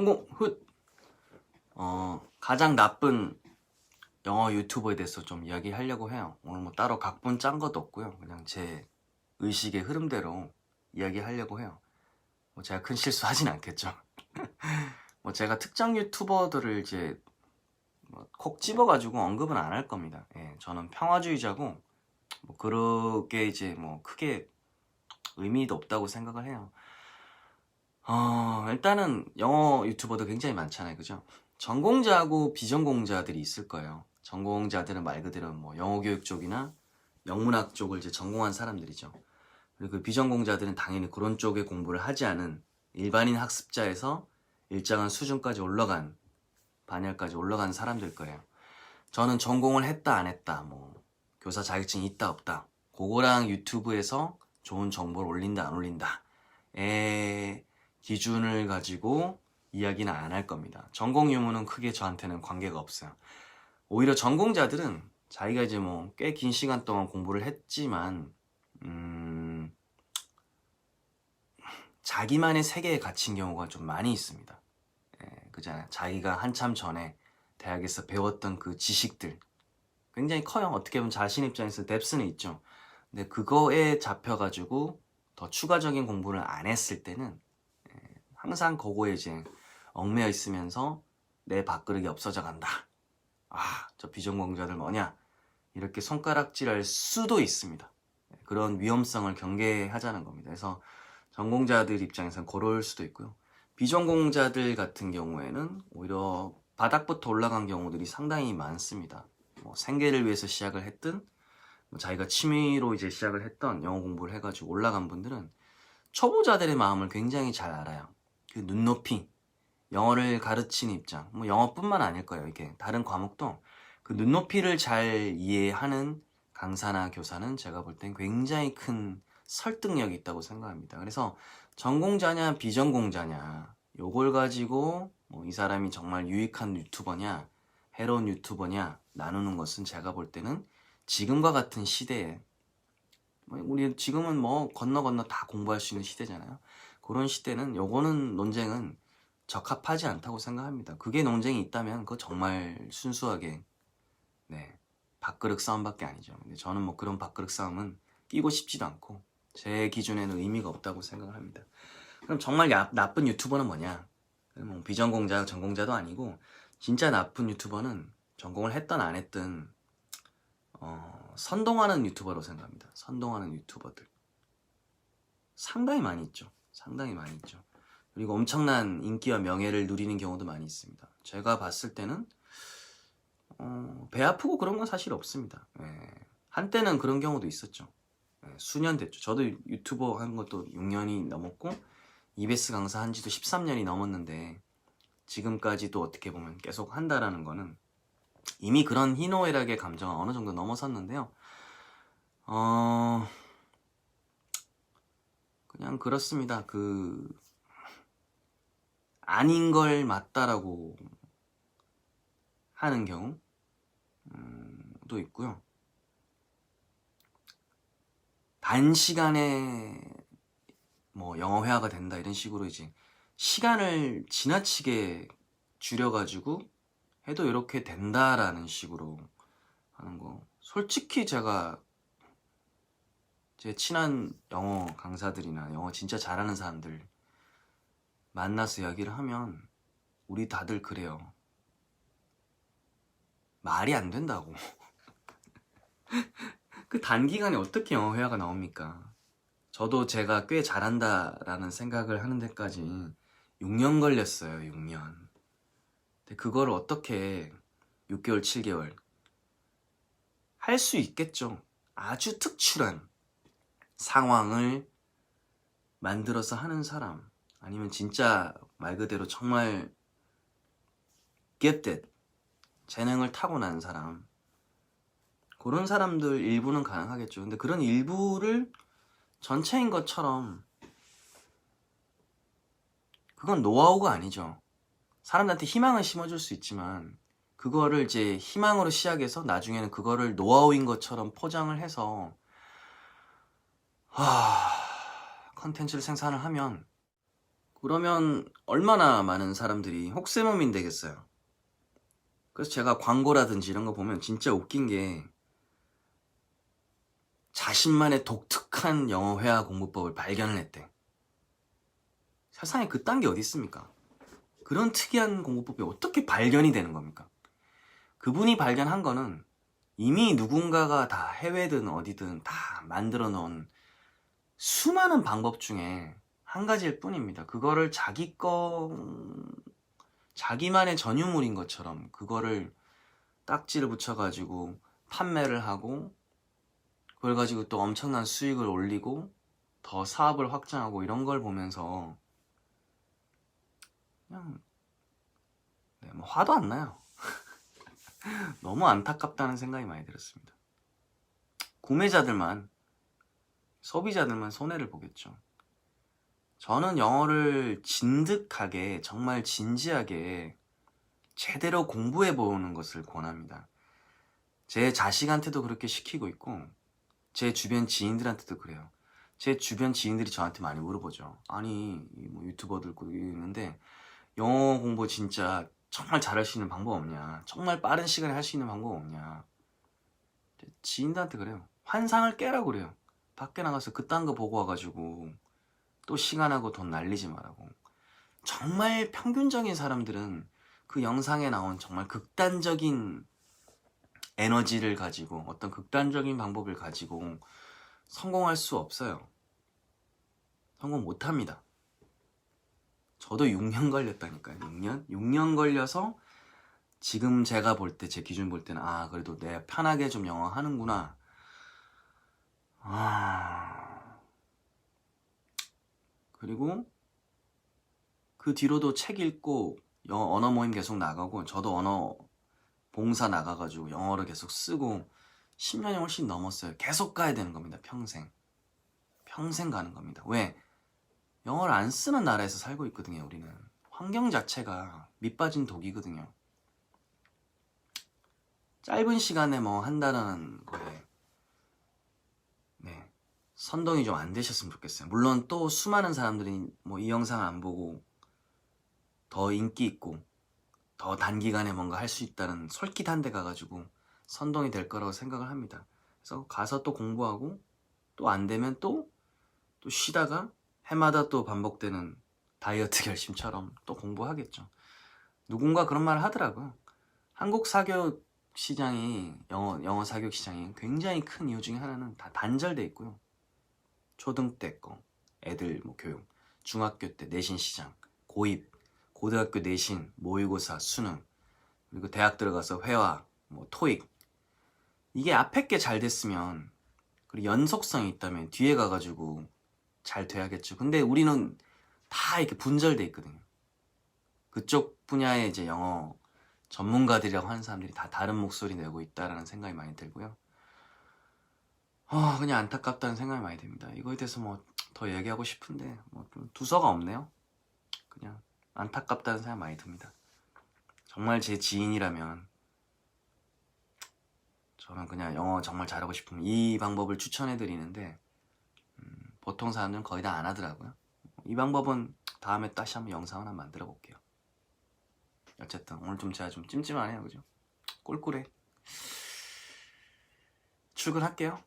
홍콩 훗 어, 가장 나쁜 영어 유튜버에 대해서 좀 이야기하려고 해요. 오늘 뭐 따로 각본 짠 것도 없고요. 그냥 제 의식의 흐름대로 이야기하려고 해요. 뭐 제가 큰 실수 하진 않겠죠. 뭐 제가 특정 유튜버들을 이제 뭐콕 집어가지고 언급은 안 할 겁니다. 예, 저는 평화주의자고 뭐 그렇게 이제 뭐 크게 의미도 없다고 생각을 해요. 어, 일단은 영어 유튜버도 굉장히 많잖아요. 그죠? 전공자하고 비전공자들이 있을 거예요. 전공자들은 말 그대로 뭐 영어 교육 쪽이나 영문학 쪽을 이제 전공한 사람들이죠. 그리고 그 비전공자들은 당연히 그런 쪽의 공부를 하지 않은 일반인 학습자에서 일정한 수준까지 올라간 반열까지 올라간 사람들 거예요. 저는 전공을 했다 안 했다 뭐 교사 자격증이 있다 없다 그거랑 유튜브에서 좋은 정보를 올린다 안 올린다 에 기준을 가지고 이야기는 안 할 겁니다. 전공 유무는 크게 저한테는 관계가 없어요. 오히려 전공자들은 자기가 이제 뭐 꽤 긴 시간 동안 공부를 했지만 음 자기만의 세계에 갇힌 경우가 좀 많이 있습니다. 예, 그잖아요. 자기가 한참 전에 대학에서 배웠던 그 지식들 굉장히 커요. 어떻게 보면 자신 입장에서 뎁스는 있죠. 근데 그거에 잡혀가지고 더 추가적인 공부를 안 했을 때는 예, 항상 그거에 이제 얽매여 있으면서 내 밥그릇이 없어져 간다. 아, 저 비전공자들 뭐냐? 이렇게 손가락질할 수도 있습니다. 예, 그런 위험성을 경계하자는 겁니다. 그래서 전공자들 입장에서는 그럴 수도 있고요. 비전공자들 같은 경우에는 오히려 바닥부터 올라간 경우들이 상당히 많습니다. 뭐 생계를 위해서 시작을 했든 뭐 자기가 취미로 이제 시작을 했던 영어 공부를 해가지고 올라간 분들은 초보자들의 마음을 굉장히 잘 알아요. 그 눈높이, 영어를 가르치는 입장, 뭐 영어뿐만 아닐 거예요. 이게 다른 과목도 그 눈높이를 잘 이해하는 강사나 교사는 제가 볼 땐 굉장히 큰 설득력이 있다고 생각합니다. 그래서 전공자냐 비전공자냐 요걸 가지고 뭐 이 사람이 정말 유익한 유튜버냐 해로운 유튜버냐 나누는 것은 제가 볼 때는 지금과 같은 시대에 뭐 우리 지금은 뭐 건너 건너 다 공부할 수 있는 시대잖아요. 그런 시대는 요거는 논쟁은 적합하지 않다고 생각합니다. 그게 논쟁이 있다면 그거 정말 순수하게 네 밥그릇 싸움밖에 아니죠. 근데 저는 뭐 그런 밥그릇 싸움은 끼고 싶지도 않고 제 기준에는 의미가 없다고 생각을 합니다. 그럼 정말 야- 나쁜 유튜버는 뭐냐? 뭐 비전공자, 전공자도 아니고 진짜 나쁜 유튜버는 전공을 했던 안 했든 어, 선동하는 유튜버로 생각합니다. 선동하는 유튜버들 상당히 많이 있죠. 상당히 많이 있죠. 그리고 엄청난 인기와 명예를 누리는 경우도 많이 있습니다. 제가 봤을 때는 어, 배 아프고 그런 건 사실 없습니다. 예. 한때는 그런 경우도 있었죠. 예, 수년 됐죠. 저도 유튜버 한 것도 6년이 넘었고 EBS 강사 한 지도 13년이 넘었는데 지금까지도 어떻게 보면 계속 한다라는 거는 이미 그런 희노애락의 감정은 어느 정도 넘어섰는데요. 어 그냥 그렇습니다. 그 아닌 걸 맞다라고 하는 경우도 있고요. 단시간에 뭐 영어 회화가 된다 이런 식으로 이제 시간을 지나치게 줄여가지고 해도 이렇게 된다라는 식으로 하는 거 솔직히 제가 제 친한 영어 강사들이나 영어 진짜 잘하는 사람들 만나서 이야기를 하면 우리 다들 그래요 말이 안 된다고 그 단기간에 어떻게 영어 회화가 나옵니까 저도 제가 꽤 잘한다라는 생각을 하는 데까지 6년 걸렸어요, 6년. 근데 그걸 어떻게 6개월, 7개월 할 수 있겠죠. 아주 특출한 상황을 만들어서 하는 사람 아니면 진짜 말 그대로 정말 gifted 재능을 타고난 사람 그런 사람들 일부는 가능하겠죠. 근데 그런 일부를 전체인 것처럼 그건 노하우가 아니죠. 사람들한테 희망을 심어줄 수 있지만 그거를 이제 희망으로 시작해서 나중에는 그거를 노하우인 것처럼 포장을 해서 하... 컨텐츠를 생산을 하면 그러면 얼마나 많은 사람들이 혹세무민 되겠어요. 그래서 제가 광고라든지 이런 거 보면 진짜 웃긴 게 자신만의 독특한 영어 회화 공부법을 발견을 했대. 세상에 그딴 게 어디 있습니까? 그런 특이한 공부법이 어떻게 발견이 되는 겁니까? 그분이 발견한 거는 이미 누군가가 다 해외든 어디든 다 만들어 놓은 수많은 방법 중에 한 가지일 뿐입니다. 그거를 자기 거, 자기만의 전유물인 것처럼 그거를 딱지를 붙여가지고 판매를 하고 그걸 가지고 또 엄청난 수익을 올리고 더 사업을 확장하고 이런 걸 보면서 그냥 네, 뭐 화도 안 나요. 너무 안타깝다는 생각이 많이 들었습니다. 구매자들만 소비자들만 손해를 보겠죠. 저는 영어를 진득하게 정말 진지하게 제대로 공부해 보는 것을 권합니다. 제 자식한테도 그렇게 시키고 있고 제 주변 지인들한테도 그래요. 제 주변 지인들이 저한테 많이 물어보죠. 아니 이뭐 유튜버들 고 있는데 영어 공부 진짜 정말 잘할 수 있는 방법 없냐? 정말 빠른 시간에 할 수 있는 방법 없냐? 지인들한테 그래요. 환상을 깨라고 그래요. 밖에 나가서 그딴 거 보고 와가지고 또 시간하고 돈 날리지 말라고. 정말 평균적인 사람들은 그 영상에 나온 정말 극단적인 에너지를 가지고 어떤 극단적인 방법을 가지고 성공할 수 없어요. 성공 못 합니다. 저도 6년 걸렸다니까요. 6년? 6년 걸려서 지금 제가 볼 때, 제 기준 볼 때는, 아, 그래도 내 편하게 좀 영어 하는구나. 아. 그리고 그 뒤로도 책 읽고 언어 모임 계속 나가고 저도 언어 봉사 나가가지고 영어를 계속 쓰고 10년이 훨씬 넘었어요. 계속 가야 되는 겁니다. 평생. 평생 가는 겁니다. 왜? 영어를 안 쓰는 나라에서 살고 있거든요. 우리는. 환경 자체가 밑빠진 독이거든요. 짧은 시간에 뭐 한다는 거에 네. 선동이 좀 안 되셨으면 좋겠어요. 물론 또 수많은 사람들이 뭐 이 영상을 안 보고 더 인기 있고 더 단기간에 뭔가 할 수 있다는 솔깃한 데 가가지고 선동이 될 거라고 생각을 합니다. 그래서 가서 또 공부하고 또 안 되면 또, 또 쉬다가 해마다 또 반복되는 다이어트 결심처럼 또 공부하겠죠. 누군가 그런 말을 하더라고요. 한국 사교육 시장이 영어 영어 사교육 시장이 굉장히 큰 이유 중에 하나는 다 단절돼 있고요. 초등 때 거, 애들 뭐 교육, 중학교 때 내신 시장, 고입, 고등학교 내신, 모의고사, 수능, 그리고 대학 들어가서 회화, 뭐 토익 이게 앞에 게 잘 됐으면 그리고 연속성이 있다면 뒤에 가가지고 잘 돼야겠죠. 근데 우리는 다 이렇게 분절돼 있거든요. 그쪽 분야의 이제 영어 전문가들이라고 하는 사람들이 다 다른 목소리 내고 있다라는 생각이 많이 들고요. 아, 그냥 안타깝다는 생각이 많이 듭니다. 이거에 대해서 뭐 더 얘기하고 싶은데 뭐 좀 두서가 없네요. 그냥 안타깝다는 생각 많이 듭니다. 정말 제 지인이라면 저는 그냥 영어 정말 잘하고 싶으면 이 방법을 추천해 드리는데 음, 보통 사람들은 거의 다 안 하더라고요. 이 방법은 다음에 다시 한번 영상 하나 만들어 볼게요. 어쨌든 오늘 좀 제가 좀 찜찜하네요, 그죠? 꼴꼴해. 출근할게요.